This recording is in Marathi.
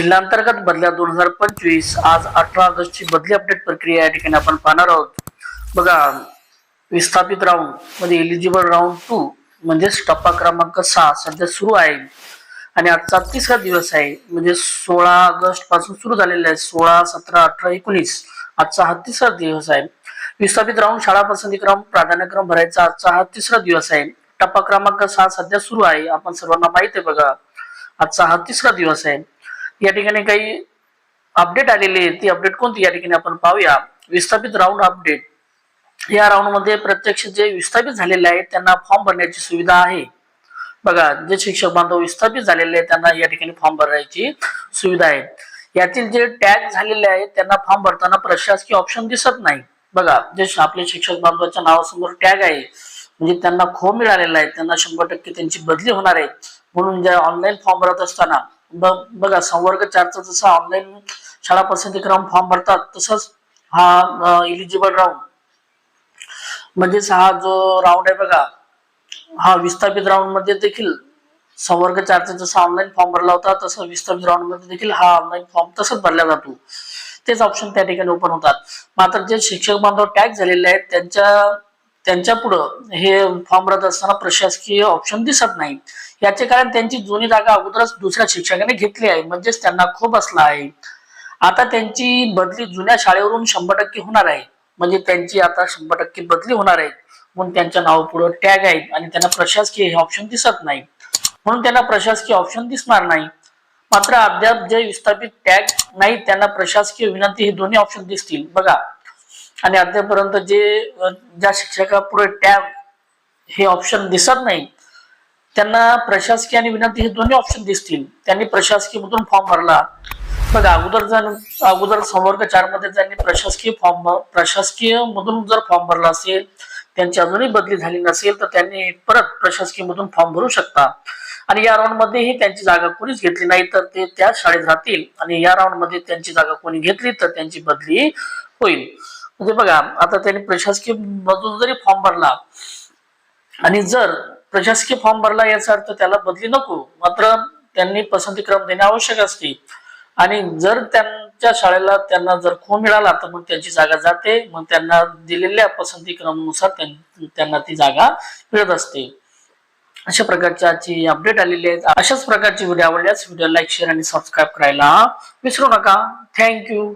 जिल्हांतर्गत बदल्या दोन हजार पंचवीस आज अठरा ऑगस्टची बदली अपडेट प्रक्रिया या ठिकाणी आपण पाहणार आहोत. बघा विस्थापित राऊंड म्हणजे एलिजिबल राऊंड टू म्हणजेच टप्पा क्रमांक सहा सध्या सुरू आहे. आणि आजचा तिसरा दिवस आहे म्हणजे सोळा ऑगस्टपासून सुरू झालेला आहे सोळा सतरा अठरा एकोणीस. आजचा हा तिसरा दिवस आहे. विस्थापित राऊंड शाळा पसंती क्रम प्राधान्यक्रम भरायचा आजचा हा तिसरा दिवस आहे. टप्पा क्रमांक सहा सध्या सुरू आहे आपण सर्वांना माहीत आहे बघा. आजचा हा तिसरा दिवस आहे. या ठिकाणी काही अपडेट आलेली आहे. ती अपडेट कोणती? या ठिकाणी आपण पाहूया. विस्थापित राऊंड अपडेट या राऊंडमध्ये प्रत्यक्ष जे विस्थापित झालेले आहेत त्यांना फॉर्म भरण्याची सुविधा आहे. बघा जे शिक्षक बांधव विस्थापित झालेले आहेत त्यांना या ठिकाणी फॉर्म भरण्याची सुविधा आहे. यातील जे टॅग झालेले आहेत त्यांना फॉर्म भरताना प्रशासकीय ऑप्शन दिसत नाही. बघा जे आपले शिक्षक बांधवाच्या नावासमोर टॅग आहे म्हणजे त्यांना खो मिळालेला आहे त्यांना शंभर टक्के त्यांची बदली होणार आहे. म्हणून ज्या ऑनलाईन फॉर्म भरत असताना बघा संवर्ग चारचा जसा ऑनलाईन शाळा पसंती क्रम फॉर्म भरतात तसंच हा इलिजिबल राऊंड म्हणजेच हा जो राऊंड आहे बघा हा विस्थापित राऊंडमध्ये देखील संवर्ग चारचा जसा ऑनलाईन फॉर्म भरला होता तसं विस्थापित राऊंडमध्ये देखील हा ऑनलाईन फॉर्म तसंच भरला जातो. तेच ऑप्शन त्या ठिकाणी ओपन होतात. मात्र जे शिक्षक बांधव टॅग झालेले आहेत त्यांच्या त्यांच्या पुढं हे फॉर्म भरत असताना प्रशासकीय ऑप्शन दिसत नाही. याचे कारण त्यांची जुनी जागा अगोदरच दुसऱ्या शिक्षकाने घेतली आहे. म्हणजेच त्यांना खूप असला आहे. आता त्यांची बदली जुन्या शाळेवरून शंभर टक्के होणार आहे. म्हणजे त्यांची आता शंभर टक्के बदली होणार आहे. म्हणून त्यांच्या नाव पुढं टॅग आहेत आणि त्यांना प्रशासकीय हे ऑप्शन दिसत नाही. म्हणून त्यांना प्रशासकीय ऑप्शन दिसणार नाही. मात्र अद्याप जे विस्थापित टॅग नाही त्यांना प्रशासकीय विनंती हे दोन्ही ऑप्शन दिसतील. बघा आणि अद्यापर्यंत जे ज्या ज्या शिक्षकापुढे टॅब हे ऑप्शन दिसत नाही त्यांना प्रशासकीय आणि विनंती हे दोन्ही ऑप्शन दिसतील. त्यांनी प्रशासकीय मधून फॉर्म भरला. बघा अगोदर जर अगोदर संवर्ग चारमध्ये त्यांनी प्रशासकीय फॉर्म प्रशासकीय मधून जर फॉर्म भरला असेल त्यांची अजूनही बदली झाली नसेल तर त्यांनी परत प्रशासकीय मधून फॉर्म भरू शकता. आणि या राऊंड मध्येही त्यांची जागा कोणीच घेतली नाही तर ते त्या शाळेत राहतील. आणि या राऊंडमध्ये त्यांची जागा कोणी घेतली तर त्यांची बदली होईल. म्हणजे बघा आता त्यांनी प्रशासकीय मधून जरी फॉर्म भरला आणि जर प्रशासकीय फॉर्म भरला याचा अर्थ त्याला बदली नको मात्र त्यांनी पसंती क्रम देणे आवश्यक असते. आणि जर त्यांच्या शाळेला त्यांना जर खून मिळाला तर मग त्यांची जागा जाते मग त्यांना दिलेल्या पसंती क्रमानुसार त्यां- त्यांना ती जागा मिळत असते. अशा प्रकारची आजची अपडेट आलेली आहेत. अशाच प्रकारची व्हिडिओ आवडल्यास व्हिडिओ लाईक शेअर आणि सबस्क्राईब करायला विसरू नका. थँक्यू